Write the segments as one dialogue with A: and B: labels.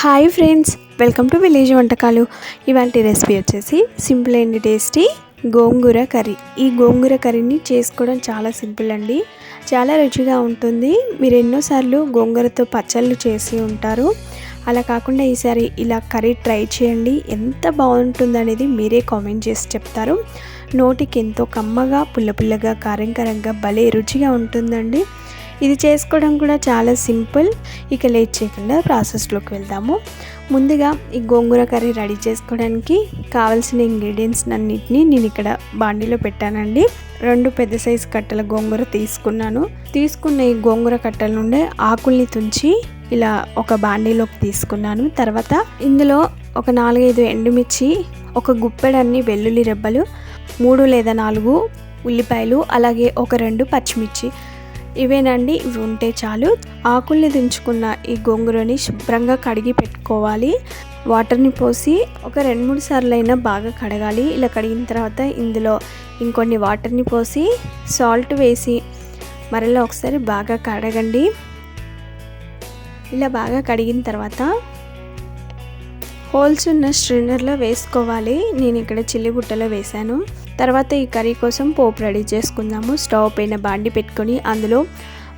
A: Hi friends welcome to village వంటకాలు ఇవాళ recipe వచ్చేసి simple and tasty gongura curry. ఈ గోంగూర కర్రీని చేసుకోవడం చాలా సింపుల్ అండి. చాలా రుచిగా ఉంటుంది. మీరు ఎన్నోసార్లు గోంగూరతో పచ్చళ్ళు చేసి ఉంటారు. అలా కాకుండా ఈసారి ఇలా కర్రీ ట్రై చేయండి. ఎంత బాగుంటుందనేది మీరే కామెంట్ చేసి చెప్తారు. నోటికి ఎంతో కమ్మగా పుల్ల పుల్లగా కారం కారంగా భలే రుచిగా ఉంటుందండి. ఇది చేసుకోవడం కూడా చాలా సింపుల్. ఇక లేట్ చేయకుండా ప్రాసెస్లోకి వెళ్దాము. ముందుగా ఈ గోంగూర కర్రీ రెడీ చేసుకోవడానికి కావాల్సిన ఇంగ్రీడియంట్స్ అన్నిటిని నేను ఇక్కడ బాండీలో పెట్టానండి. రెండు పెద్ద సైజు కట్టల గోంగూర తీసుకున్నాను. తీసుకున్న ఈ గోంగూర కట్టల నుండి ఆకుల్ని తుంచి ఇలా ఒక బాండీలోకి తీసుకున్నాను. తర్వాత ఇందులో ఒక నాలుగైదు ఎండుమిర్చి ఒక గుప్పెడన్ని వెల్లుల్లి రెబ్బలు మూడు లేదా నాలుగు ఉల్లిపాయలు అలాగే ఒక రెండు పచ్చిమిర్చి ఇవేనండి ఇవి ఉంటే చాలు. ఆకుల్ని దించుకున్న ఈ గోంగూరని శుభ్రంగా కడిగి పెట్టుకోవాలి. వాటర్ని పోసి ఒక రెండు మూడు సార్లు అయినా బాగా కడగాలి. ఇలా కడిగిన తర్వాత ఇందులో ఇంకొన్ని వాటర్ని పోసి సాల్ట్ వేసి మరలా ఒకసారి బాగా కడగండి. ఇలా బాగా కడిగిన తర్వాత హోల్స్ ఉన్న స్ట్రిన్నర్లో వేసుకోవాలి. నేను ఇక్కడ చిల్లి బుట్టలో వేశాను. తర్వాత ఈ కర్రీ కోసం పోపు రెడీ చేసుకుందాము. స్టవ్ పైన బాండి పెట్టుకొని అందులో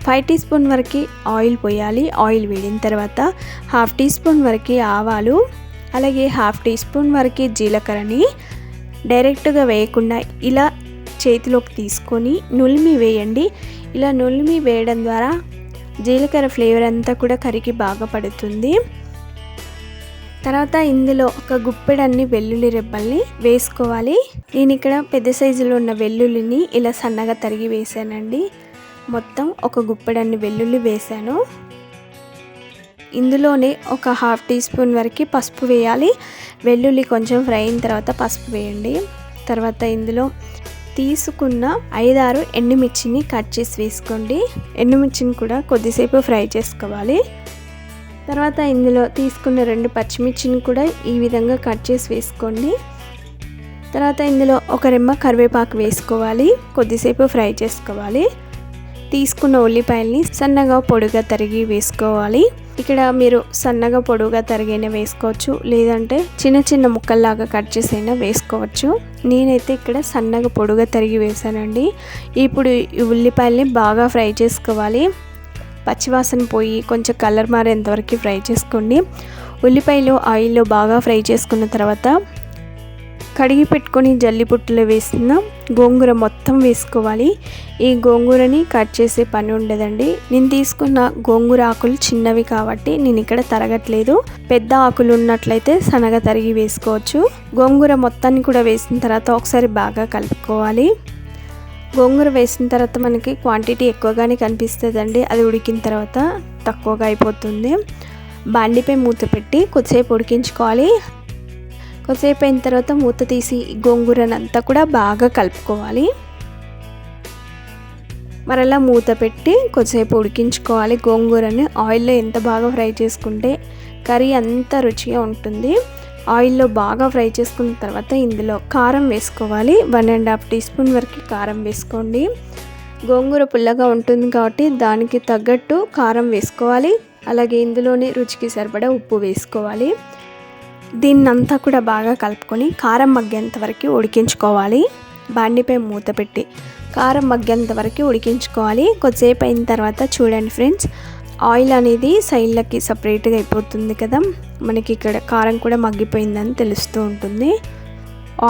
A: ఫైవ్ టీ స్పూన్ వరకు ఆయిల్ పోయాలి. ఆయిల్ వేడిన తర్వాత హాఫ్ టీ స్పూన్ వరకు ఆవాలు అలాగే హాఫ్ టీ స్పూన్ వరకు జీలకర్రని డైరెక్ట్గా వేయకుండా ఇలా చేతిలోకి తీసుకొని నులిమి వేయండి. ఇలా నులిమి వేయడం ద్వారా జీలకర్ర ఫ్లేవర్ అంతా కూడా కర్రీకి బాగా పడుతుంది. తర్వాత ఇందులో ఒక గుప్పెడన్ని వెల్లుల్లి రెబ్బల్ని వేసుకోవాలి. నేను ఇక్కడ పెద్ద సైజులో ఉన్న వెల్లుల్లిని ఇలా సన్నగా తరిగి వేసానండి. మొత్తం ఒక గుప్పెడన్ని వెల్లుల్లి వేసాను. ఇందులోనే ఒక హాఫ్ టీ స్పూన్ వరకు పసుపు వేయాలి. వెల్లుల్లి కొంచెం ఫ్రై అయిన తర్వాత పసుపు వేయండి. తర్వాత ఇందులో తీసుకున్న ఐదారు ఎండుమిర్చిని కట్ చేసి వేసుకోండి. ఎండుమిర్చిని కూడా కొద్దిసేపు ఫ్రై చేసుకోవాలి. తర్వాత ఇందులో తీసుకున్న రెండు పచ్చిమిర్చిని కూడా ఈ విధంగా కట్ చేసి వేసుకోండి. తర్వాత ఇందులో ఒక రెమ్మ కరివేపాకు వేసుకోవాలి. కొద్దిసేపు ఫ్రై చేసుకోవాలి. తీసుకున్న ఉల్లిపాయల్ని సన్నగా పొడిగా తరిగి వేసుకోవాలి. ఇక్కడ మీరు సన్నగా పొడుగా తరిగైనా వేసుకోవచ్చు. లేదంటే చిన్న చిన్న ముక్కల్లాగా కట్ చేసైనా వేసుకోవచ్చు. నేనైతే ఇక్కడ సన్నగా పొడుగా తరిగి వేసానండి ఇప్పుడు ఈ ఉల్లిపాయల్ని బాగా ఫ్రై చేసుకోవాలి. పచ్చివాసన పోయి కొంచెం కలర్ మారేంతవరకు ఫ్రై చేసుకోండి ఉల్లిపాయలు ఆయిల్లో బాగా ఫ్రై చేసుకున్న తర్వాత కడిగి పెట్టుకొని జల్లిపుట్టులో వేసిన గోంగూర మొత్తం వేసుకోవాలి. ఈ గోంగూరని కట్ చేసే పని ఉండదండి. నేను తీసుకున్న గోంగూర ఆకులు చిన్నవి కాబట్టి నేను ఇక్కడ తరగట్లేదు. పెద్ద ఆకులు ఉన్నట్లయితే సనగ తరిగి వేసుకోవచ్చు. గోంగూర మొత్తాన్ని కూడా వేసిన తర్వాత ఒకసారి బాగా కలుపుకోవాలి. గోంగూర వేసిన తర్వాత మనకి క్వాంటిటీ ఎక్కువగానే కనిపిస్తుందండి. అది ఉడికిన తర్వాత తక్కువగా అయిపోతుంది. బాండిపై మూత పెట్టి కొద్దిసేపు ఉడికించుకోవాలి. కొద్దిసేపు అయిన తర్వాత మూత తీసి గోంగూరనంతా కూడా బాగా కలుపుకోవాలి. మరలా మూత పెట్టి కొద్దిసేపు ఉడికించుకోవాలి. గోంగూరని ఆయిల్లో ఎంత బాగా ఫ్రై చేసుకుంటే కర్రీ అంత రుచిగా ఉంటుంది. ఆయిల్లో బాగా ఫ్రై చేసుకున్న తర్వాత ఇందులో కారం వేసుకోవాలి. One and half teaspoon వరకు కారం వేసుకోండి. గోంగూర పుల్లగా ఉంటుంది కాబట్టి దానికి తగ్గట్టు కారం వేసుకోవాలి. అలాగే ఇందులోనే రుచికి సరిపడా ఉప్పు వేసుకోవాలి. దీన్నంతా కూడా బాగా కలుపుకొని కారం మగ్గేంత వరకు ఉడికించుకోవాలి. బాండిపై మూత పెట్టి కారం మగ్గేంత వరకు ఉడికించుకోవాలి. కొద్దిసేపు అయిన తర్వాత చూడండి ఫ్రెండ్స్ ఆయిల్ అనేది సైడ్లకి సపరేట్గా అయిపోతుంది కదా. మనకి ఇక్కడ కారం కూడా మగ్గిపోయిందని తెలుస్తూ ఉంటుంది.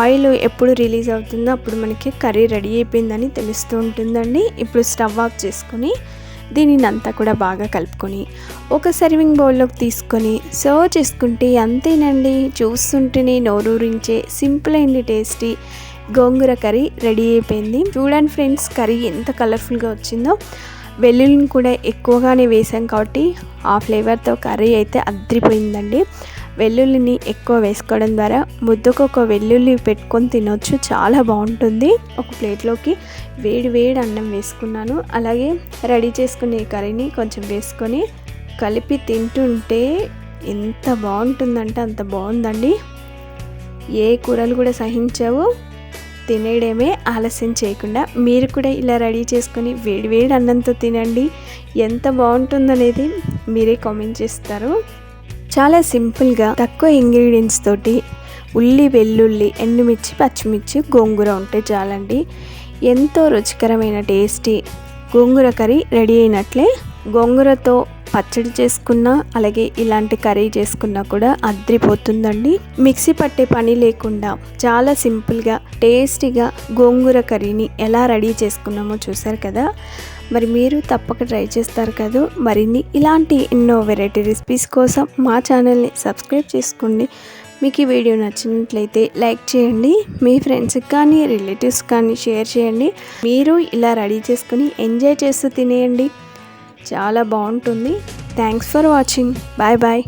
A: ఆయిల్ ఎప్పుడు రిలీజ్ అవుతుందో అప్పుడు మనకి కర్రీ రెడీ అయిపోయిందని తెలుస్తూ ఉంటుందండి. ఇప్పుడు స్టవ్ ఆఫ్ చేసుకొని దీనిని అంతా కూడా బాగా కలుపుకొని ఒక సర్వింగ్ బౌల్లోకి తీసుకొని సర్వ్ చేసుకుంటే అంతేనండి. చూస్తుంటేనే నోరూరించే simple and tasty gongura curry ready అయిపోయింది. చూడండి ఫ్రెండ్స్ కర్రీ ఎంత కలర్ఫుల్గా వచ్చిందో. వెల్లుల్లిని కూడా ఎక్కువగానే వేసాం కాబట్టి ఆ ఫ్లేవర్తో కర్రీ అయితే అద్రిపోయిందండి వెల్లుల్లిని ఎక్కువ వేసుకోవడం ద్వారా ముద్దకు ఒక వెల్లుల్లి పెట్టుకొని తినొచ్చు చాలా బాగుంటుంది. ఒక ప్లేట్లోకి వేడి వేడి అన్నం వేసుకున్నాను. అలాగే రెడీ చేసుకునే కర్రీని కొంచెం వేసుకొని కలిపి తింటుంటే ఎంత బాగుంటుందంటే అంత బాగుందండి. ఏ కూరలు కూడా సహించవు. తినేయడమే ఆలస్యం చేయకుండా మీరు కూడా ఇలా రెడీ చేసుకొని వేడి అన్నంతో తినండి. ఎంత బాగుంటుందనేది మీరే కామెంట్ చేస్తారు. చాలా సింపుల్గా తక్కువ ఇంగ్రీడియంట్స్ తోటి ఉల్లి వెల్లుల్లి ఎండుమిర్చి పచ్చిమిర్చి గోంగూర ఉంటే చాలండి. ఎంతో రుచికరమైన టేస్టీ గోంగూర కర్రీ రెడీ అయినట్లే. గోంగూరతో పచ్చడి చేసుకున్నా అలాగే ఇలాంటి కర్రీ చేసుకున్నా కూడా అద్రిపోతుందండి. మిక్సీ పట్టే పని లేకుండా చాలా సింపుల్గా టేస్టీగా గోంగూర కర్రీని ఎలా రెడీ చేసుకున్నామో చూసారు కదా? మరి మీరు తప్పక ట్రై చేస్తారు కదా? మరిన్ని ఇలాంటి ఎన్నో వెరైటీ రెసిపీస్ కోసం మా ఛానల్ని సబ్స్క్రైబ్ చేసుకోండి. మీకు ఈ వీడియో నచ్చినట్లయితే లైక్ చేయండి. మీ ఫ్రెండ్స్కి కానీ రిలేటివ్స్ కానీ షేర్ చేయండి. మీరు ఇలా రెడీ చేసుకుని ఎంజాయ్ చేస్తూ తినేయండి. చాలా బాగుంటుంది. Thanks for watching bye bye